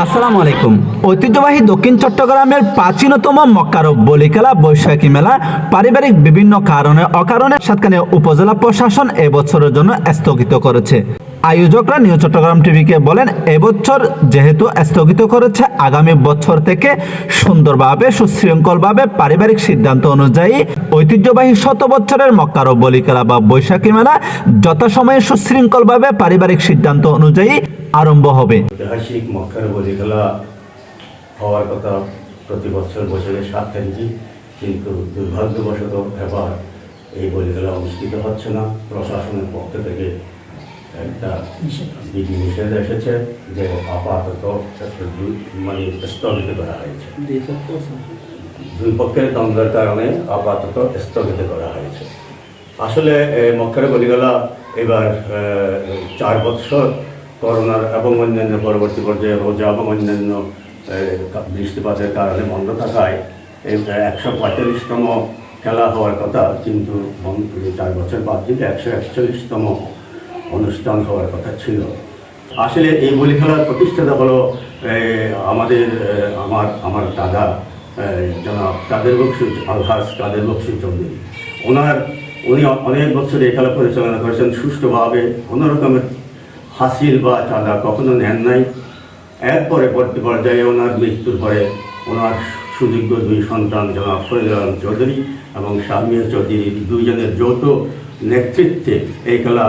আসসালামু আলাইকুম। ঐতিহ্যবাহী দক্ষিণ চট্টগ্রামের প্রাচীনতম মক্কারব বলি খেলা বৈশাখী মেলা পারিবারিক বিভিন্ন কারণে অকারণে সাতকানে উপজেলা প্রশাসন এবছরের জন্য স্থগিত করেছে। আয়োজকরা নিউ চট্টগ্রাম টিভিকে বলেন, এবছর যেহেতু স্থগিত করেছে, আগামী বছর থেকে সুন্দরভাবে, সুশৃঙ্খলভাবে পারিবারিক সিদ্ধান্ত অনুযায়ী ঐতিহ্যবাহী শত বছরের মক্কারব বলি খেলা বা বৈশাখী মেলা যথাসময়ে সুশৃঙ্খলভাবে পারিবারিক সিদ্ধান্ত অনুযায়ী আরম্ভ হবে। ঐতিহাসিক মক্কার বলি খেলা হওয়ার কথা প্রতি বছর বছরের সাত তারিখই কিন্তু দুর্ভাগ্যবশত এবার এই বলি খেলা অনুষ্ঠিত হচ্ছে না। প্রশাসনের পক্ষ থেকে একটা বিধি নিষেধ এসেছে যে আপাতত মানে স্থগিত করা হয়েছে। দুই পক্ষের দ্বন্দ্বের কারণে আপাতত স্থগিত করা হয়েছে। আসলে মক্কার বলিগলা এবার চার বৎসর করোনার এবং অন্যান্য পরবর্তী পর্যায়ে রোজা এবং অন্যান্য বৃষ্টিপাতের কারণে বন্ধ থাকায় এই একশো পঁয়তাল্লিশতম খেলা হওয়ার কথা কিন্তু চার বছর বাদ দিলে একশো একচল্লিশতম অনুষ্ঠান হওয়ার কথা ছিল। আসলে এই বলি খেলার প্রতিষ্ঠাতা হলো আমাদের আমার আমার দাদা জনাব কাদের বক্সি, আলহাস কাদের বক্সি চৌধুরী ওনার, উনি অনেক বছর এই খেলা পরিচালনা করেছেন সুষ্ঠুভাবে কোনো রকমের হাসিল বা চাঁদা কখনো নেন নাই। এরপরে পরবর্তী পর্যায়ে ওনার মৃত্যুর পরে ওনার সুযোগ্য দুই সন্তান জনাব আলম চৌধুরী এবং শাহমিয়া চৌধুরী দুইজনের যৌথ নেতৃত্বে এই খেলা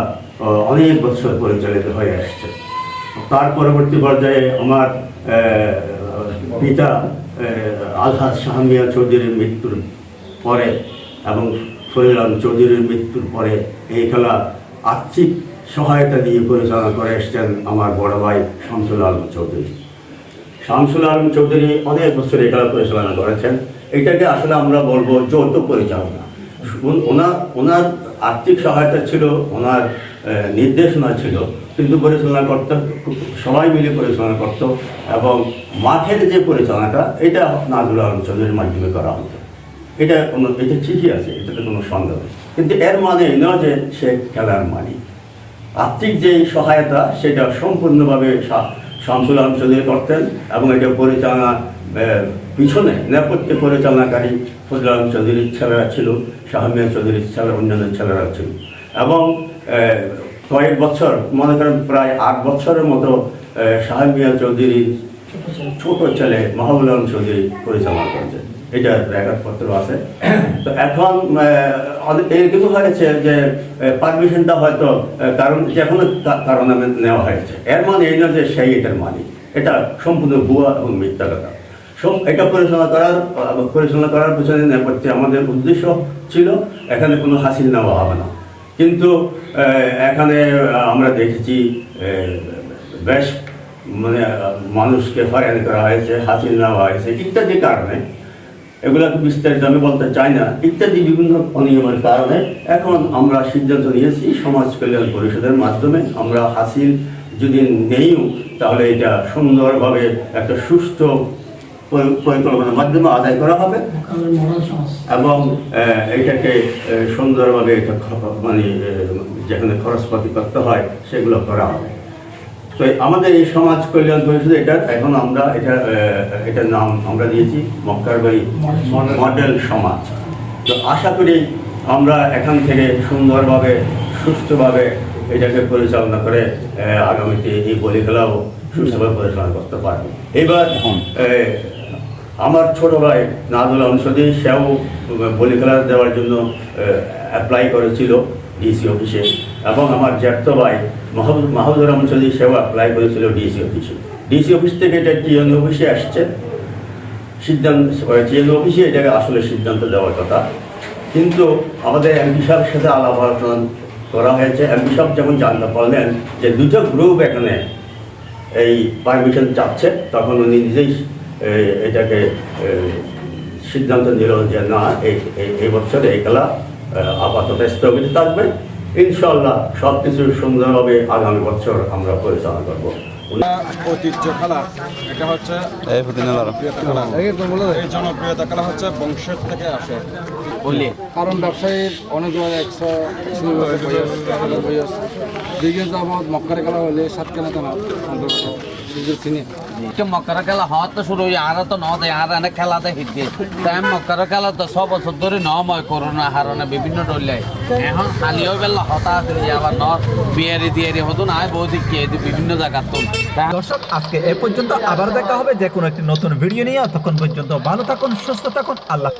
অনেক বছর পরিচালিত হয়ে আসছে। তার পরবর্তী পর্যায়ে আমার পিতা আহ, আলহাজ শাহমিয়া চৌধুরীর মৃত্যুর পরে এবং আলম চৌধুরীর মৃত্যুর পরে এই খেলা আর্থিক সহায়তা দিয়ে পরিচালনা করে এসছেন আমার বড় ভাই শামসুল আলম চৌধুরী। শামসুল আলম চৌধুরী অনেক বছর খেলা পরিচালনা করেছেন। এটাকে আসলে আমরা বলব যৌথ পরিচালনা। ওনার ওনার আর্থিক সহায়তা ছিল, ওনার নির্দেশনা ছিল, কিন্তু পরিচালনা করতে, সবাই মিলে পরিচালনা করত এবং মাঠের যে পরিচালনাটা, এটা নাজুল আলম চৌধুরীর মাধ্যমে করা হতো। এটা কোনো এটা ঠিকই আছে, এটাতে কোনো সন্দেহ নেই। কিন্তু এর মানে নয় যে সে খেলার মালিক। আর্থিক যে সহায়তা, সেটা সম্পূর্ণভাবে শামসুল আলম করতেন এবং এটা পরিচালনা পিছনে নেপথ্যে পরিচালনাকারী ফজল আলম চৌধুরীর ছেলেরা ছিল শাহমিয়া চৌধুরীর ছেলে অন্যান্য ছেলেরা ছিল। এবং কয়েক বছর, মনে করেন প্রায় আট বছরের মতো শাহমিয়া চৌধুরীর ছোট ছেলে মাহবুল আলম চৌধুরী পরিচালনা করেছেন। এটা রেকর্ডপত্র আছে। তো এখন এরকম হয়েছে যে পারমিশনটা হয়তো কারণ যে কোনো কারণে নেওয়া হয়েছে। এর মানে এই নয় যে সেই এটার মালিক। এটা সম্পূর্ণ ভুয়া এবং মিথ্যা কথা। এটা পরিচালনা করার পরিচালনা করার পিছনে নেপথ্যে আমাদের উদ্দেশ্য ছিল, এখানে কোনো হাসিল নেওয়া হবে না। কিন্তু এখানে আমরা দেখেছি বেশ মানে মানুষকে হয়রানি করা হয়েছে, হাসিল নেওয়া হয়েছে, ইত্যাদি কারণে। এগুলোকে বিস্তারিত আমি বলতে চাই না। ইত্যাদি বিভিন্ন অনিয়মের কারণে এখন আমরা সিদ্ধান্ত নিয়েছি সমাজ কল্যাণ পরিষদের মাধ্যমে আমরা হাসিল যদি নেইও, তাহলে এটা সুন্দরভাবে একটা সুস্থ পরিকল্পনার মাধ্যমে আদায় করা হবে। এবং এটাকে সুন্দরভাবে মানে যেখানে খরচপাতি করতে হয়, সেগুলো করা হবে। তো আমাদের এই সমাজ কল্যাণ পরিষদ এটা এখন আমরা এটা এটার নাম আমরা দিয়েছি মক্কারবাড়ি মডেল। সমাজ। তো আশা করি আমরা এখান থেকে সুন্দরভাবে সুস্থভাবে এটাকে পরিচালনা করে আগামীতে এই বলি খেলাও সুস্থভাবে পরিচালনা করতে পারব। এবার আমার ছোট ভাই নাজুল অংশদি সেও বলি খেলা দেওয়ার জন্য অ্যাপ্লাই করেছিল ডিসি অফিসে এবং আমার জ্যাঠতো ভাই মাহবুবুর রহমান চৌধুরী সেও অ্যাপ্লাই করেছিল ডিসি অফিসে ডিসি অফিস থেকে এটা টিএন অফিসে আসছে। সিদ্ধান্ত টিএন অফিসে এটাকে আসলে সিদ্ধান্ত দেওয়ার কথা। কিন্তু আমাদের এমপি সাহেবের সাথে আলাপ আলোচনা করা হয়েছে। এমপি সাহেব যখন জানতে পারলেন যে দুটো গ্রুপ এখানে এই পারমিশন চাচ্ছে, তখন উনি নিজেই এটাকে সিদ্ধান্ত নিল যে না এই বছর এই খেলা আপাতত স্থগিত থাকবে। ইনশাল্লাহ সব কিছু সুন্দরভাবে আগামী বছর আমরা পরিচালনা করব। ঐতিহ্য খেলা। এটা হচ্ছে জনপ্রিয়তা খেলা। এই জনপ্রিয়তা খেলা হচ্ছে বংশের থেকে আসে। কারণ ব্যবসায়ীর অনেক একশো দীর্ঘ যাবৎ মক্কারে খেলা হলে অন্তর্গত মক্কার তো শুরু হয়ে আর তো ন দেয় আর এনে খেলাতে হিটে তাই মক্কার খেলা তো সব বছর ধরে নময় করোনা হারণে বিভিন্ন ডলে এখন খালিও বেলা হতাশ হয়ে আবার ন বিয়ারি দিয়ারি হতো না বৌদিক কে বিভিন্ন জায়গা তো দর্শক আজকে এ পর্যন্ত আবার দেখা হবে। যে কোনো একটি নতুন ভিডিও নিয়ে তখন পর্যন্ত ভালো থাকুন সুস্থ থাকুন। আল্লাহ